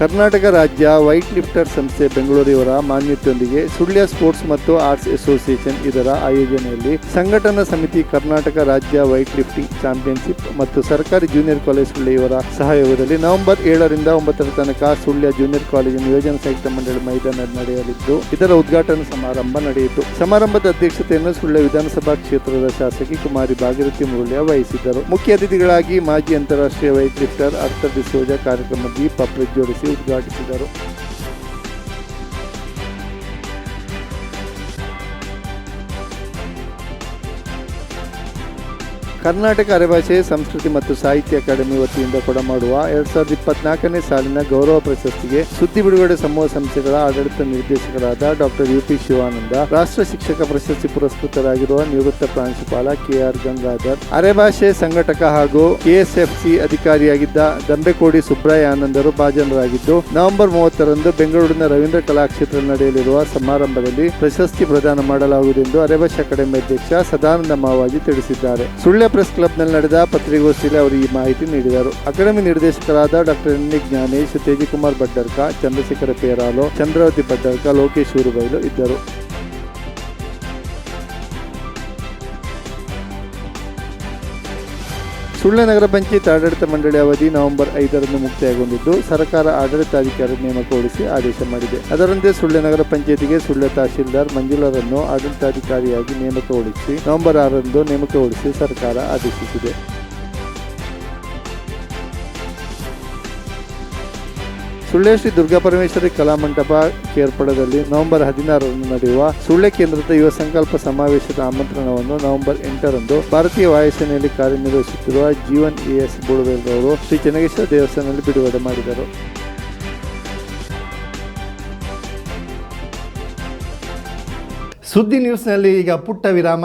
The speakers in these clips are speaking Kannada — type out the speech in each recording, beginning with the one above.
ಕರ್ನಾಟಕ ರಾಜ್ಯ ವೈಟ್ ಲಿಫ್ಟರ್ ಸಂಸ್ಥೆ ಬೆಂಗಳೂರಿವರ ಮಾನ್ಯತೆಯೊಂದಿಗೆ ಸುಳ್ಯ ಸ್ಪೋರ್ಟ್ಸ್ ಮತ್ತು ಆರ್ಟ್ಸ್ ಅಸೋಸಿಯೇಷನ್ ಇದರ ಆಯೋಜನೆಯಲ್ಲಿ ಸಂಘಟನಾ ಸಮಿತಿ ಕರ್ನಾಟಕ ರಾಜ್ಯ ವೈಟ್ ಲಿಫ್ಟಿಂಗ್ ಚಾಂಪಿಯನ್ಶಿಪ್ ಮತ್ತು ಸರ್ಕಾರಿ ಜೂನಿಯರ್ ಕಾಲೇಜ್ ಸುಳ್ಳಿಯವರ ಸಹಯೋಗದಲ್ಲಿ ನವೆಂಬರ್ ಏಳರಿಂದ ಒಂಬತ್ತರ ತನಕ ಸುಳ್ಯ ಜೂನಿಯರ್ ಕಾಲೇಜಿನ ಯೋಜನಾ ಸಹಿತ ಮಂಡಳಿ ಮೈದಾನದಲ್ಲಿ ನಡೆಯಲಿದ್ದು, ಇದರ ಉದ್ಘಾಟನಾ ಸಮಾರಂಭ ನಡೆಯಿತು. ಸಮಾರಂಭದ ಅಧ್ಯಕ್ಷತೆಯನ್ನು ಸುಳ್ಯ ವಿಧಾನಸಭಾ ಕ್ಷೇತ್ರದ ಶಾಸಕಿ ಕುಮಾರಿ ಭಾಗೀರಥಿ ಮುರುಳ್ಯ ವಹಿಸಿದ್ದರು. ಮುಖ್ಯ ಅತಿಥಿಗಳಾಗಿ ಮಾಜಿ ಅಂತಾರಾಷ್ಟ್ರೀಯ ವೈಟ್ ಲಿಫ್ಟರ್ ಅರ್ಥ ಡಿಸೋಜಾ ಕಾರ್ಯಕ್ರಮ ದೀಪ ಪ್ರಜ್ವಲಿಸಿ ಉದ್ಘಾಟಿಸಿದರು ಕರ್ನಾಟಕ ಅರೆಭಾಷೆ, ಸಂಸ್ಕೃತಿ ಮತ್ತು ಸಾಹಿತ್ಯ ಅಕಾಡೆಮಿ ವತಿಯಿಂದ ಕೊಡಮಾಡುವ ಎರಡ್ ಸಾವಿರದ ಇಪ್ಪತ್ನಾಲ್ಕನೇ ಸಾಲಿನ ಗೌರವ ಪ್ರಶಸ್ತಿಗೆ ಸುದ್ದಿ ಬಿಡುಗಡೆ ಸಮೂಹ ಸಂಸ್ಥೆಗಳ ಆಡಳಿತ ನಿರ್ದೇಶಕರಾದ ಡಾಕ್ಟರ್ ಯು ಪಿ ಶಿವಾನಂದ, ರಾಷ್ಟ್ರ ಶಿಕ್ಷಕ ಪ್ರಶಸ್ತಿ ಪುರಸ್ಕೃತರಾಗಿರುವ ನಿವೃತ್ತ ಪ್ರಾಂಶುಪಾಲ ಕೆಆರ್ ಗಂಗಾಧರ್, ಅರೆಭಾಷೆ ಸಂಘಟಕ ಹಾಗೂ ಕೆಎಸ್ಎಫ್ಸಿ ಅಧಿಕಾರಿಯಾಗಿದ್ದ ದಂಬೆಕೋಡಿ ಸುಬ್ರಾಯ ಆನಂದರು ಭಾಜನರಾಗಿದ್ದು, ನವೆಂಬರ್ ಮೂವತ್ತರಂದು ಬೆಂಗಳೂರಿನ ರವೀಂದ್ರ ಕಲಾಕ್ಷೇತ್ರದಲ್ಲಿ ನಡೆಯಲಿರುವ ಸಮಾರಂಭದಲ್ಲಿ ಪ್ರಶಸ್ತಿ ಪ್ರದಾನ ಮಾಡಲಾಗುವುದು ಎಂದು ಅರೆಭಾಷೆ ಅಕಾಡೆಮಿ ಅಧ್ಯಕ್ಷ ಸದಾನಂದ ಮಾವಾಜಿ ತಿಳಿಸಿದ್ದಾರೆ. ಸುಳ್ಯ ಪ್ರೆಸ್ ಕ್ಲಬ್ನಲ್ಲಿ ನಡೆದ ಪತ್ರಿಕೋಷ್ಠಿಯಲ್ಲಿ ಅವರು ಈ ಮಾಹಿತಿ ನೀಡಿದರು. ಅಕಾಡೆಮಿ ನಿರ್ದೇಶಕರಾದ ಡಾಕ್ಟರ್ ಎನ್. ಜ್ಞಾನೇಶ್ ತೇಜಕುಮಾರ್ ಭಟ್ಟರ್ಕ, ಚಂದ್ರಶೇಖರ ಪೇರಾಲೋ, ಚಂದ್ರಾವತಿ ಭಟ್ಟರ್ಕ, ಲೋಕೇಶ್ ಊರುಬೈಲು ಇದ್ದರು. ಸುಳ್ಯ ನಗರ ಪಂಚಾಯತ್ ಆಡಳಿತ ಮಂಡಳಿ ಅವಧಿ ನವೆಂಬರ್ ಐದರಂದು ಮುಕ್ತಾಯಗೊಂಡಿದ್ದು, ಸರ್ಕಾರ ಆಡಳಿತಾಧಿಕಾರಿ ನೇಮಕಗೊಳಿಸಿ ಆದೇಶ ಮಾಡಿದೆ. ಅದರಂತೆ ಸುಳ್ಯ ನಗರ ಪಂಚಾಯತಿಗೆ ಸುಳ್ಯ ತಹಶೀಲ್ದಾರ್ ಮಂಜುಳರನ್ನು ಆಡಳಿತಾಧಿಕಾರಿಯಾಗಿ ನೇಮಕಗೊಳಿಸಿ ನವೆಂಬರ್ ಆರರಂದು ನೇಮಕಗೊಳಿಸಿ ಸರ್ಕಾರ ಆದೇಶಿಸಿದೆ. ಸುಳ್ಯ ಶ್ರೀ ದುರ್ಗಾ ದುರ್ಗಾಪರಮೇಶ್ವರಿ ಕಲಾಮಂಟಪ ಕೇರ್ಪಡದಲ್ಲಿ ನವೆಂಬರ್ ಹದಿನಾರರಂದು ನಡೆಯುವ ಸುಳ್ಳೆ ಕೇಂದ್ರದ ಯುವ ಸಂಕಲ್ಪ ಸಮಾವೇಶದ ಆಮಂತ್ರಣವನ್ನು ನವೆಂಬರ್ ಎಂಟರಂದು ಭಾರತೀಯ ವಾಯುಸೇನೆಯಲ್ಲಿ ಕಾರ್ಯನಿರ್ವಹಿಸುತ್ತಿರುವ ಜೀವನ್ ಎಎಸ್ ಬುಡವೇಲ್ರವರು ಶ್ರೀ ಚೆನ್ನಗೇಶ್ವರ ದೇವಸ್ಥಾನದಲ್ಲಿ ಬಿಡುಗಡೆ ಮಾಡಿದರು. ಸುದ್ದಿ ನ್ಯೂಸ್ನಲ್ಲಿ ಈಗ ಪುಟ್ಟ ವಿರಾಮ.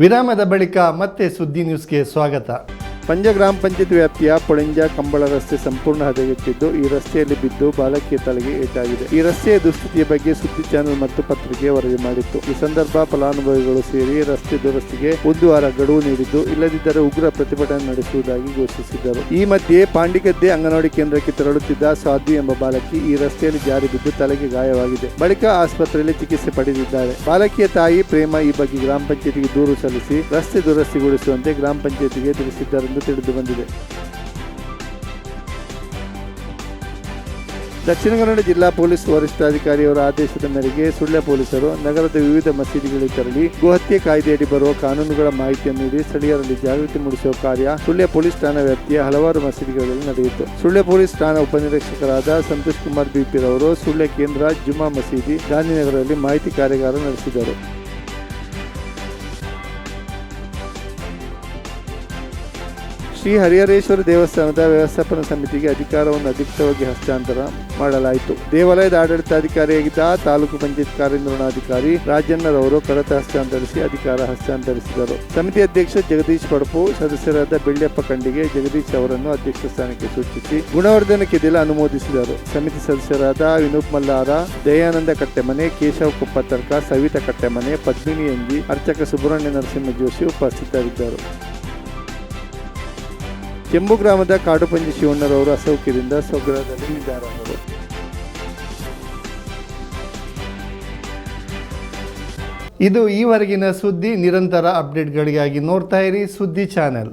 ವಿರಾಮದ ಬಳಿಕ ಮತ್ತೆ ಸುದ್ದಿ ನ್ಯೂಸ್ಗೆ ಸ್ವಾಗತ. ಪಂಜ ಗ್ರಾಮ ಪಂಚಾಯತ್ ವ್ಯಾಪ್ತಿಯ ಪೊಳಿಂಜ ಕಂಬಳ ರಸ್ತೆ ಸಂಪೂರ್ಣ ಹದಗೆಟ್ಟಿದ್ದು, ಈ ರಸ್ತೆಯಲ್ಲಿ ಬಿದ್ದು ಬಾಲಕಿಯ ತಲೆಗೆ ಏಟಾಗಿದೆ. ಈ ರಸ್ತೆಯ ದುಸ್ಥಿತಿಯ ಬಗ್ಗೆ ಸುದ್ದಿ ಚಾನೆಲ್ ಮತ್ತು ಪತ್ರಿಕೆ ವರದಿ ಮಾಡಿತ್ತು. ಈ ಸಂದರ್ಭ ಫಲಾನುಭವಿಗಳು ಸೇರಿ ರಸ್ತೆ ದುರಸ್ತಿಗೆ ಒಂದು ವಾರ ಗಡುವು ನೀಡಿದ್ದು, ಇಲ್ಲದಿದ್ದರೆ ಉಗ್ರ ಪ್ರತಿಭಟನೆ ನಡೆಸುವುದಾಗಿ ಘೋಷಿಸಿದ್ದರು. ಈ ಮಧ್ಯೆ ಪಾಂಡಿಗದ್ದೆ ಅಂಗನವಾಡಿ ಕೇಂದ್ರಕ್ಕೆ ತೆರಳುತ್ತಿದ್ದ ಸಾಧ್ವಿ ಎಂಬ ಬಾಲಕಿ ಈ ರಸ್ತೆಯಲ್ಲಿ ಜಾರಿ ಬಿದ್ದು ತಲೆಗೆ ಗಾಯವಾಗಿದೆ. ಬಳಿಕ ಆಸ್ಪತ್ರೆಯಲ್ಲಿ ಚಿಕಿತ್ಸೆ ಪಡೆದಿದ್ದಾರೆ. ಬಾಲಕಿಯ ತಾಯಿ ಪ್ರೇಮ ಈ ಬಗ್ಗೆ ಗ್ರಾಮ ಪಂಚಾಯತಿಗೆ ದೂರು ಸಲ್ಲಿಸಿ ರಸ್ತೆ ದುರಸ್ತಿಗೊಳಿಸುವಂತೆ ಗ್ರಾಮ ಪಂಚಾಯತಿಗೆ ತಿಳಿಸಿದ್ದಾರೆಂದು ತಿಳಿದು ಬಂದಿದೆ. ದಕ್ಷಿಣ ಕನ್ನಡ ಜಿಲ್ಲಾ ಪೊಲೀಸ್ ವರಿಷ್ಠಾಧಿಕಾರಿಯವರ ಆದೇಶದ ಮೇರೆಗೆ ಸುಳ್ಯ ಪೊಲೀಸರು ನಗರದ ವಿವಿಧ ಮಸೀದಿಗಳಿಗೆ ತೆರಳಿ ಗೋಹತ್ಯೆ ಕಾಯ್ದೆಯಡಿ ಬರುವ ಕಾನೂನುಗಳ ಮಾಹಿತಿಯನ್ನು ನೀಡಿ ಸ್ಥಳೀಯರಲ್ಲಿ ಜಾಗೃತಿ ಮೂಡಿಸುವ ಕಾರ್ಯ ಸುಳ್ಯ ಪೊಲೀಸ್ ಠಾಣಾ ವ್ಯಾಪ್ತಿಯ ಹಲವಾರು ಮಸೀದಿಗಳಲ್ಲಿ ನಡೆಯಿತು. ಸುಳ್ಯ ಪೊಲೀಸ್ ಠಾಣಾ ಉಪನಿರೀಕ್ಷಕರಾದ ಸಂತೋಷ್ ಕುಮಾರ್ ಬಿಪಿರವರು ಸುಳ್ಯ ಕೇಂದ್ರ ಜುಮಾ ಮಸೀದಿ ಗಾಂಧಿನಗರದಲ್ಲಿ ಮಾಹಿತಿ ಕಾರ್ಯಾಗಾರ ನಡೆಸಿದರು. ಶ್ರೀ ಹರಿಹರೇಶ್ವರ ದೇವಸ್ಥಾನದ ವ್ಯವಸ್ಥಾಪನಾ ಸಮಿತಿಗೆ ಅಧಿಕಾರವನ್ನು ಅಧಿಕೃತವಾಗಿ ಹಸ್ತಾಂತರ ಮಾಡಲಾಯಿತು. ದೇವಾಲಯದ ಆಡಳಿತಾಧಿಕಾರಿಯಾಗಿದ್ದ ತಾಲೂಕು ಪಂಚಾಯತ್ ಕಾರ್ಯನಿರ್ವಹಣಾಧಿಕಾರಿ ರಾಜಣ್ಣರವರು ಕಡತ ಹಸ್ತಾಂತರಿಸಿ ಅಧಿಕಾರ ಹಸ್ತಾಂತರಿಸಿದರು. ಸಮಿತಿ ಅಧ್ಯಕ್ಷ ಜಗದೀಶ್ ಪಡಪು ಸದಸ್ಯರಾದ ಬೆಳ್ಳಪ್ಪ ಖಂಡಿಗೆ, ಜಗದೀಶ್ ಅವರನ್ನು ಅಧ್ಯಕ್ಷ ಸ್ಥಾನಕ್ಕೆ ಸೂಚಿಸಿ ಗುಣವರ್ಧನಕ್ಕೆ ದಿಲ ಅನುಮೋದಿಸಿದರು. ಸಮಿತಿ ಸದಸ್ಯರಾದ ವಿನೂಪ್ ಮಲ್ಲಾರ, ದಯಾನಂದ ಕಟ್ಟೆಮನೆ, ಕೇಶವ ಕುಪ್ಪತ್ತರ್ಕ ಸವಿತಾ ಕಟ್ಟೆಮನೆ, ಪದ್ಮಿನಿ ಎಂಜಿ, ಅರ್ಚಕ ಸುಬ್ರಹ್ಮಣ್ಯ ನರಸಿಂಹ ಜೋಶಿ ಉಪಸ್ಥಿತರಿದ್ದರು. ಕೆಂಬು ಗ್ರಾಮದ ಕಾಡುಪಂಜಿ ಶಿವಣ್ಣರವರು ಅಸೌಖ್ಯದಿಂದ ಸ್ವಗ್ರಹದಲ್ಲಿ ನಿಧನರಾದರು ಇದು ಈವರೆಗಿನ ಸುದ್ದಿ. ನಿರಂತರ ಅಪ್ಡೇಟ್ಗಳಿಗಾಗಿ ನೋಡ್ತಾ ಇರಿ ಸುದ್ದಿ ಚಾನೆಲ್.